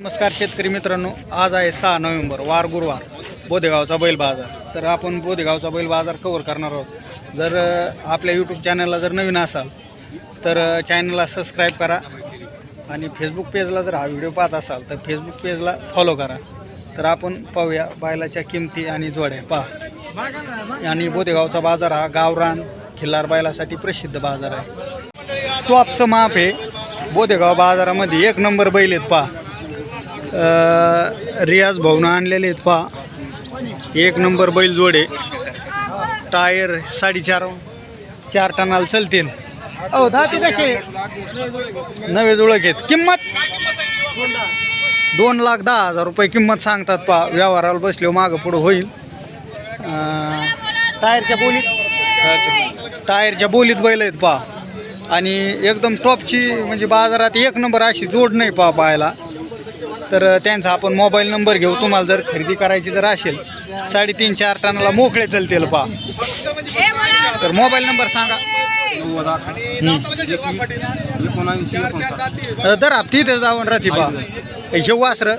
नमस्कार शेतकरी मित्रांनो आज आहे सहा नोव्हेंबर वार गुरुवार बोदेगावचा बैल बाजार. तर आपण बोधेगावचा बैल बाजार कवर करणार आहोत. जर आपल्या यूट्यूब चॅनलला जर नवीन असाल तर चॅनलला सबस्क्राईब करा आणि फेसबुक पेजला जर हा व्हिडिओ पाहत असाल तर फेसबुक पेजला फॉलो करा. तर आपण पाहूया बैलाच्या किमती आणि जोड्या. पहा. आणि बोदेगावचा बाजार हा गावरान खिल्लार बैलासाठी प्रसिद्ध बाजार आहे. टॉपचं माप आहे. बोदेगाव बाजारामध्ये एक नंबर बैल आहेत पहा. रियाज भाऊनं आणलेले आहेत पहा. एक नंबर बैल जोडे. टायर साडेचार चार टनाला चलतील. अहो दाते कसे? नवे जुळक आहेत. किंमत? दोन लाख दहा हजार रुपये किंमत सांगतात पहा. व्यवहाराला बसले मागं पुढं होईल. टायरच्या बोलीत? टायरच्या बोलीत बैल आहेत पहा. आणि एकदम टॉपची म्हणजे बाजारात एक नंबर अशी जोड नाही पहा पाहायला. तर त्यांचा आपण मोबाईल नंबर घेऊ. तुम्हाला जर खरेदी करायची जर असेल साडेतीन चार टनाला मोकळे चलतील पहा. तर मोबाईल नंबर सांगा. दर हप्ती इथे जाऊन राहते पहा. हे वासरं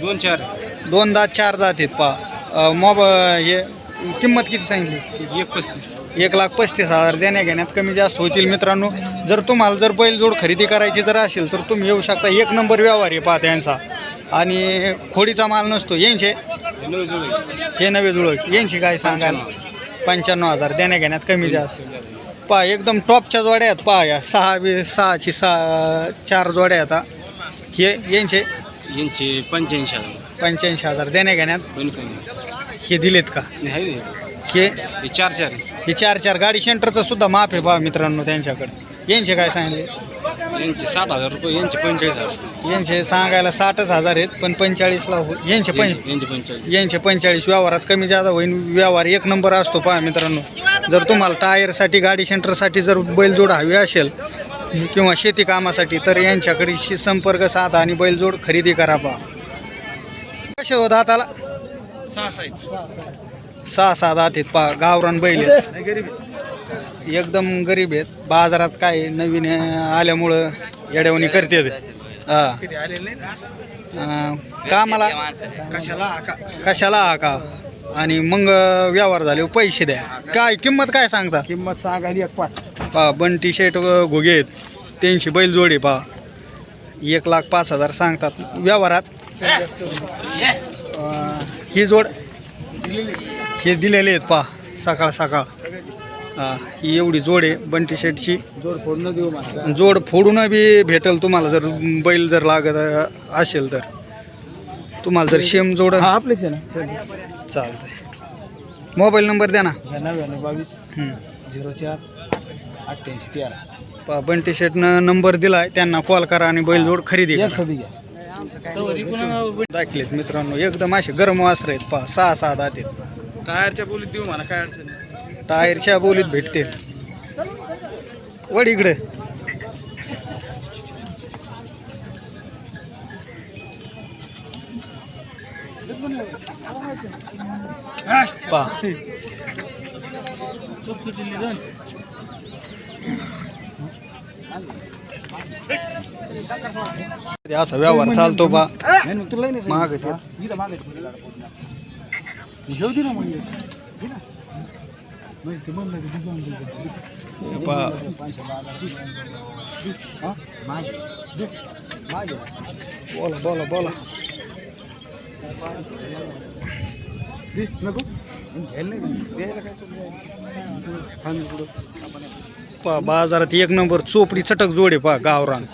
दोन चार. दोन दात चार दात आहेत पहा मोबाईल हे किंमत किती सांगितली? एक पस्तीस एक लाख पस्तीस हजार देण्या घेण्यात कमी जास्त होतील. मित्रांनो जर तुम्हाला जर बैलजोड खरेदी करायची जर असेल तर तुम्ही येऊ शकता. एक नंबर व्यवहार आहे पहा त्यांचा आणि खोडीचा माल नसतो. यांचे? हे जुळे हे नवे जुळक यांची काय सांगाल? पंच्याण्णव हजार देण्या घेण्यात कमी जास्त. पहा एकदम टॉपच्या जोड्या आहेत. पहा या सहा बी सहाची सहा चार जोड्या आहेत हा. यांचे? यांचे पंच्याऐंशी हजार. पंच्याऐंशी हजार देण्या घेण्यात हे दिलेत का? रे. हे हे चार चार आहे. हे चार चार गाडी सेंटरचं सुद्धा माफ आहे पहा मित्रांनो त्यांच्याकडे. यांचे काय सांगले? यांचे साठ हजार रुपये यांचे पंचेचाळीस हजार. यांचे सांगायला साठच हजार आहेत पण पंचेचाळीसला हो यांचे यांचे पंचेचाळीस. यांचे पंचेचाळीस व्यवहारात कमी जादा होईल व्यवहार एक नंबर असतो पहा मित्रांनो. जर तुम्हाला टायरसाठी गाडी सेंटरसाठी जर बैलजोड हवी असेल किंवा शेती कामासाठी तर यांच्याकडे शी- संपर्क साधा आणि बैलजोड खरेदी करा पहा. कसे हो दाताला? सहा साईज सहा सहा दात आहेत पहा गावरान बैल आहेत. एकदम गरीब आहेत. बाजारात काय नवीन अं, आल्यामुळं येड्यावणी करते हा. अं, कामाला कशाला का कशाला हा का आणि मग व्यवहार झाले पैसे द्या. काय किंमत काय सांगता? किंमत सांगायली एक पाच. पा बंटी शर्ट घोगे आहेत. त्यांची बैल जोडी पा एक लाख पाच हजार सांगतात. व्यवहारात. ही जोड हे दिलेले आहेत पा सकाळ सकाळ. हा ही एवढी जोड आहे बंटी शर्टची जोड फोडणं देऊ मला. जोड फोडून बी भेटेल तुम्हाला जर बैल जर लागत असेल तर. तुम्हाला जर शेम जोड हा आपलेच आहे ना. चालतंय. मोबाईल नंबर द्या ना. नव्याण्णव बावीस. झिरो चार अठ्ठ्याऐंशी तेरा. पा बंटी शेटनं नंबर दिलाय त्यांना कॉल करा आणि बैलजोड खरेदी एक घ्या दाखलेत मित्रांनो एकदम असे गरम वासर आहेत पहा सहा सहा दात आहेत. टायरच्या बोलीत देऊ मला काय अडचण नाही. टायरच्या बोलीत भेटते वड इकडे. पहा. असा व्यवहार चालतो बा. महाग आहे घेऊ दे बोला बोला बोला. नको पहा बाजारात एक नंबर चोपडी चटक जोडे पहा गावरान.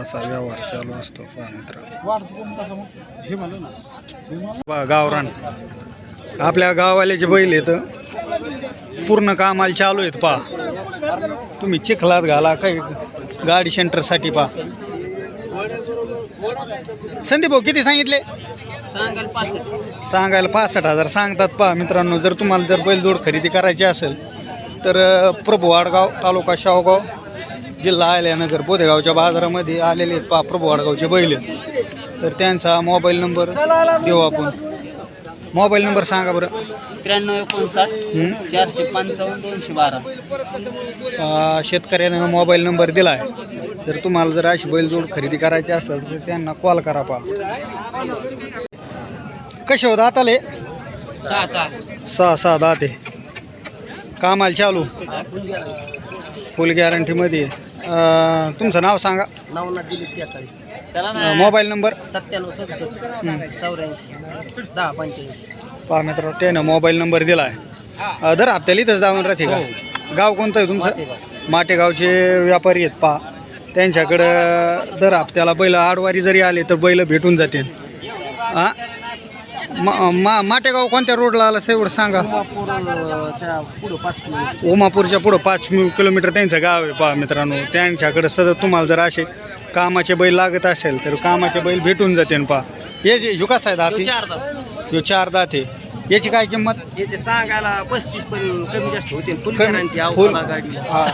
असा व्यवहार चालू असतो पा मित्र पा पहा गावरान. आपल्या गाववाल्याचे बैल येत पूर्ण कामाला चालू आहेत पहा. तुम्ही चिखलात घाला काही गाडी सेंटरसाठी पहा. संदीप भाऊ किती सांगितले? सांगायला पासष्ट हजार सांगतात पहा मित्रांनो. जर तुम्हाला जर बैलजोड खरेदी करायची असेल तर प्रभुवाडगाव प्रभू वाडगाव तालुका शावगाव जिल्हा आल्यानगर बोधेगावच्या बाजारामध्ये आलेले आहेत पहा वाडगावचे बैल. तर त्यांचा मोबाईल नंबर देऊ आपण. मोबाईल नंबर सांगा बरं. त्र्याण्णव एकोणसाठ हं? चारशे पंचावन्न दोनशे बारा. अ, शेतकऱ्यानं मोबाईल नंबर दिला आहे जर तुम्हाला जर अशी बैलजोड खरेदी करायची असेल तर त्यांना कॉल करा पा कसे होत आताले सहा सहा. सहा सहा दहा ते कामाला चालू? फुल गॅरंटीमध्ये तुमचं नाव सांगा. नवनाथ दिली मोबाईल नंबर? सत्त्याण्णव सदुसष्ट हं. चौऱ्याऐंशी दहा पंच्याऐंशी. पहा मित्र त्यानं मोबाईल नंबर दिला आहे दर हप्त्याला इथंच जाऊन राहते का? गाव कोणतं आहे तुमचं? माटेगावचे व्यापारी आहेत पा त्यांच्याकडं दर हप्त्याला बैल आडवारी जरी आले तर बैल भेटून जातील. हां मा मा- माटेगाव कोणत्या रोडला आला तेवढं सांगा. उमापूरच्या पुढं पाच किलोमीटर त्यांचं गाव आहे पहा मित्रांनो. त्यांच्याकडं सतत तुम्हाला जर असे कामाचे बैल लागत असेल तर कामाचे बैल भेटून जातील पहा हे जे ह्यो कसा आहे दाती? चार दहा ह्यो चार दाते याची काय किंमत? याचे सांगायला पस्तीस पण कमी जास्त होते फुल कमी- गॅरंटी गाडीला. हा.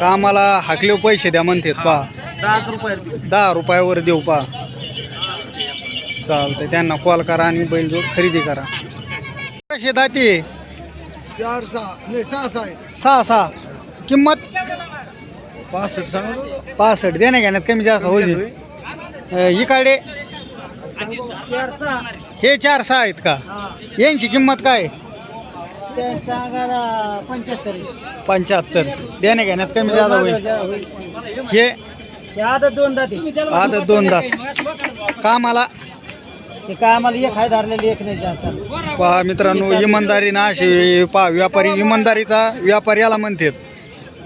कामाला हाकले पैसे द्या म्हणतात पा. दहा रुपये दहा रुपयावर देऊ पा. चालतंय. त्यांना कॉल करा आणि बैलजोड खरेदी करा. कसे दाती चार सहा नाही सहा सहा आहे सहा सहा. किंमत? पासष्ट सांगा पासष्ट. देण्या घेण्यात कमी जास्त होईल. अं, इकडे हे चार सहा आहेत का? यांची किंमत काय? पंच्याहत्तर. पंच्याहत्तर देण्या घेण्यात कमी जास्त होईल. हे आदत दोन जाते. आदत दोन दात कामाला ते काय आम्हाला एक हाय धरलेली एक नाही पहा मित्रांनो इमानदारी ना अशी पहा व्यापारी इमानदारीचा व्यापारी याला म्हणतात.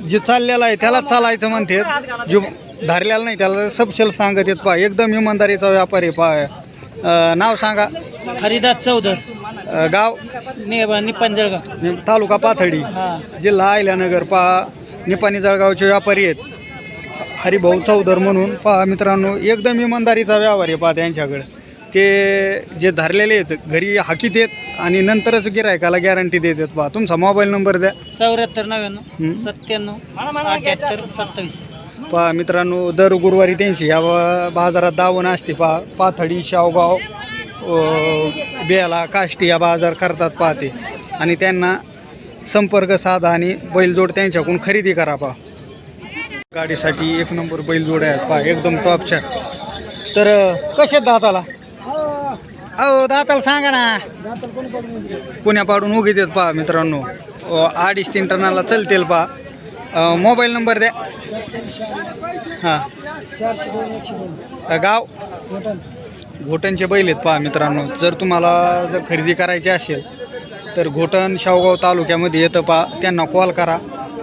जे चाललेला आहे त्यालाच चालायचं म्हणतात. जो धरलेला नाही त्याला सबशेल सांगत येत पहा एकदम इमानदारीचा व्यापारी पहा. अं, नाव सांगा. हरिदास चौधर. गाव? ने निपन जळगाव. नि- तालुका पाथर्डी. हा. जिल्हा अहिल्यानगर पहा. निपाणी जळगावचे व्यापारी आहेत. हरिभाऊ चौधर म्हणून पहा मित्रांनो एकदम इमानदारीचा व्यवहार आहे पहा त्यांच्याकडे. ते जे धरलेले आहेत घरी हाकीत येत आणि नंतरच गिरायकाला गॅरंटी देतात पहा तुमचा मोबाईल नंबर द्या. चौऱ्याहत्तर नव्याण्णव. सत्त्याण्णव अठ्याहत्तर सत्तावीस. पहा मित्रांनो दर गुरुवारी त्यांची या बा- बाजारात दावण असते. पहा पाथडी शावगाव बेला काष्टी या बाजार करतात पाहते आणि त्यांना संपर्क साधा आणि बैलजोड त्यांच्याकडून खरेदी करा पहा. गाडीसाठी एक नंबर बैलजोड आहे पहा एकदम टॉपच्या तर कसे आहेत दाताला? अहो दाताला सांगा ना. पुण्या पाडून उगी देत पहा मित्रांनो. अडीच तीन टनाला चलतील पहा. मोबाईल नंबर द्या. हां. गाव? घोटणचे बैल आहेत पहा मित्रांनो. जर तुम्हाला जर खरेदी करायची असेल तर घोटण शावगाव तालुक्यामध्ये येतं पहा. त्यांना कॉल करा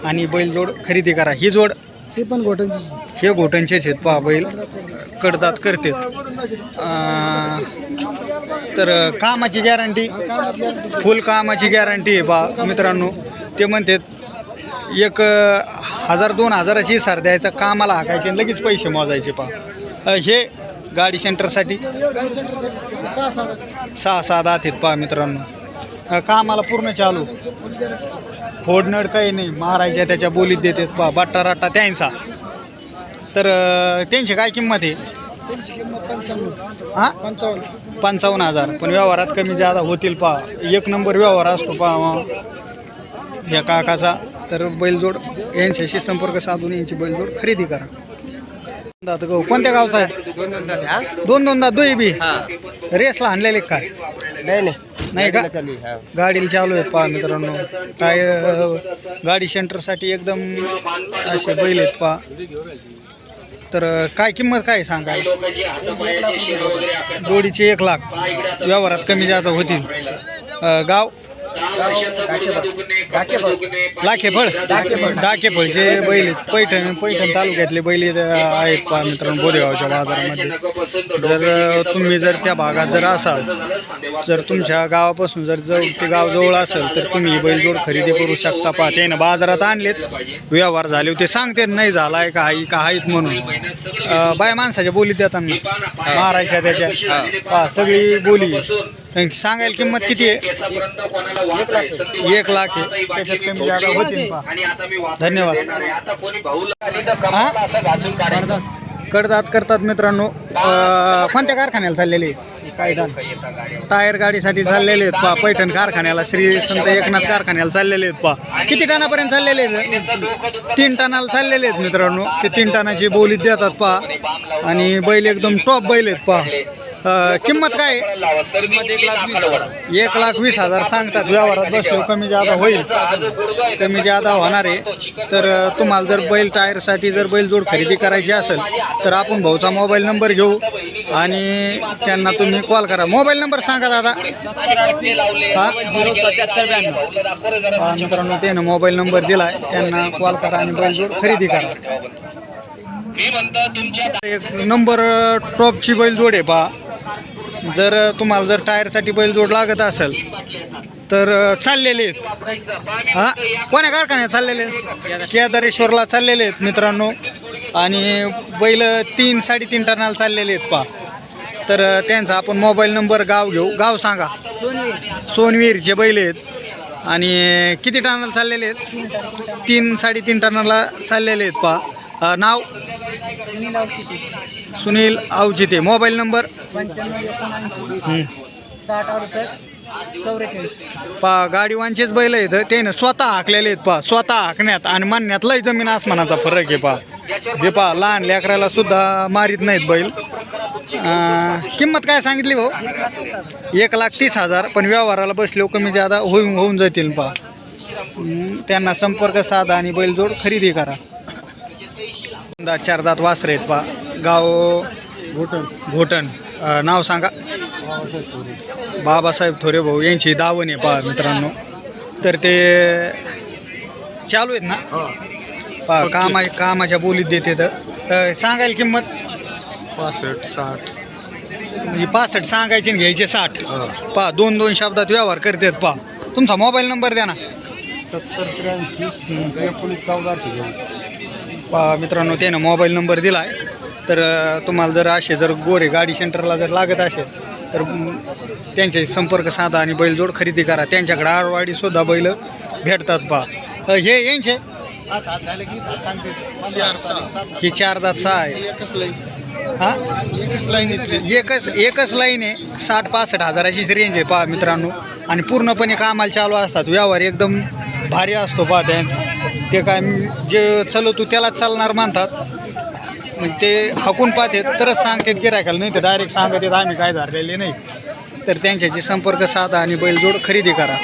आणि बैलजोड खरेदी करा. ही जोड ते पण घोटांची हे आहेत. पहा बैल कडदात करतात. तर कामाची गॅरंटी फुल कामाची गॅरंटी आहे पहा मित्रांनो. ते म्हणतात एक अ, हजार दोन हजाराची सार द्यायचा कामाला हाकायचे आणि लगेच पैसे मोजायचे पहा. अ, हे गाडी सेंटरसाठी? सहा सहा दात आहेत पहा मित्रांनो. अ, कामाला पूर्ण चालू. फोडणड काही नाही. मारायच्या त्याच्या बोलीत देतात पहा बट्टा राट्टा त्यांचा. तर त्यांची काय किंमत आहे? त्यांची किंमत पंच्याण्णव हां? पंचावन्न. पंचावन्न हजार. पण व्यवहारात कमी जादा होतील पहा एक नंबर व्यवहार असतो पहा ह्या काकाचा. तर बैलजोड यांच्याशी संपर्क साधून यांची बैलजोड खरेदी करा. दात गहू. कोणत्या गावचा आहे? दोन दोन दात दोई बी. रेसला आणलेले काय नाही नाही. का? गाडीला चालू आहेत पहा मित्रांनो. टायर गाडी सेंटरसाठी एकदम असे बैल आहेत पहा. तर काय किंमत काय सांगा? जोडीचे एक लाख. व्यवहारात कमी जास्त होतील. गाव? लाखेफळ डाकेफळचे बैल आहेत. पैठण पैठण तालुक्यातले बैल आहेत पहा मित्रांनो बोदेगावच्या बाजारामध्ये जर तुम्ही जर त्या भागात जर असाल जर तुमच्या गावापासून जर जवळ ते गाव जवळ असेल तर तुम्ही ही बैलजोड खरेदी करू शकता पहा त्यानं बाजारात आणलेत व्यवहार झाले होते सांगते नाही झाला आहे का आई का आहेत म्हणून बाय माणसाच्या बोलीत देताना मारायच्या त्याच्या पहा सगळी बोली सांगायला किंमत किती आहे? एक लाख आहे. त्याच्यात कमी जागा होतील पहा धन्यवाद. कडदात करतात मित्रांनो. कोणत्या कारखान्याला चाललेले टायर गाडीसाठी चाललेले आहेत पा पैठण कारखान्याला श्री संत एकनाथ कारखान्याला चाललेले आहेत पा किती टनापर्यंत चाललेले आहेत? तीन टनाला चाललेले आहेत मित्रांनो. ते तीन टनाची बोलीत देतात पा आणि बैल एकदम टॉप बैल आहेत पा किंमत काय? आहे? एक लाख वीस हजार सांगतात व्यवहारात बसलो कमी जादा होईल. कमी जादा होणार आहे. तर अ, तुम्हाला जर बैल टायरसाठी जर बैल जोड खरेदी करायची असेल तर आपण भाऊचा मोबाईल नंबर घेऊ आणि त्यांना तुम्ही कॉल करा. मोबाईल नंबर सांगा दादा. हा हा, मित्रांनो त्यानं मोबाईल नंबर दिला आहे त्यांना कॉल करा आणि बैल जोड खरेदी करा. एक नंबर अ, टॉपची बैल जोड आहे पहा. जर तुम्हाला जर टायरसाठी बैल जोड लागत असेल तर चाललेले आहेत. हा? कोण्या कारखान्यात चाललेले आहेत? केदारेश्वरला चाललेले आहेत मित्रांनो. आणि बैल तीन साडेतीन टनाला चाललेले आहेत पहा. तर त्यांचा आपण मोबाईल नंबर गाव घेऊ. गाव सांगा. सोनवीरचे बैल आहेत. आणि किती टनाला चाललेले आहेत? तीन साडेतीन टनाला चाललेले आहेत पहा. नाव? सुनील आवजिते. Mobile number? पंच्याण्णव एकोणऐंशी. साठ अडुसष्ट चौवेचाळीस पा गाडीवांचेच बैल आहेत. त्यानं स्वतः हाकलेले आहेत पा. स्वतः हाकण्यात आणि मानण्यात लय जमीन आसमानाचा फरक आहे पा. हे पा लहान लेकराला सुद्धा मारीत नाहीत बैल. किंमत काय सांगितली भाऊ? एक लाख तीस हजार. पण व्यवहाराला बसले कमी जादा होऊन होऊन जातील पा. त्यांना संपर्क साधा आणि बैलजोड खरेदी करा. दात चार दात वासरे आहेत पा. गाव घोटण घोटण अं, नाव सांगा. बाबासाहेब थोरे. बाबासाहेब थोरे भाऊ यांची दावण आहे पहा मित्रांनो. तर ते चालू आहेत ना? पहा कामा कामाच्या बोलीत देते तर. सांगायला किंमत? पासष्ट साठ. म्हणजे पासष्ट सांगायची आणि घ्यायचे साठ. पहा दोन दोन शब्दात व्यवहार करतात पहा. तुमचा मोबाईल नंबर द्या ना. सत्तर त्र्याऐंशी एकोणीस चौदा अठ्ठेचाळीस. पहा मित्रांनो त्यानं मोबाईल नंबर दिला आहे तर तुम्हाला जर असे जर गोरे गाडी सेंटरला जर लागत असेल तर त्यांचे संपर्क साधा आणि बैलजोड खरेदी करा. त्यांच्याकडे आरवाडीसुद्धा बैल भेटतात पहा हे यांचे? ही चार दात सहा आहे एकच लाईन हा? एकच लाईन एकच एकच लाईन आहे. साठ पासष्ट हजाराचीच रेंज आहे पहा मित्रांनो. आणि पूर्णपणे कामाला चालू असतात. व्यवहार एकदम भारी असतो पहा त्यांचा. ते काय जे चालवतो त्यालाच चालणार मानतात. मग ते हाकून पाहतात तरच सांगतात गिरायकाला नाही तर डायरेक्ट सांगतात आम्ही काय धरलेले नाही. तर त्यांच्याशी संपर्क साधा आणि बैलजोड खरेदी करा.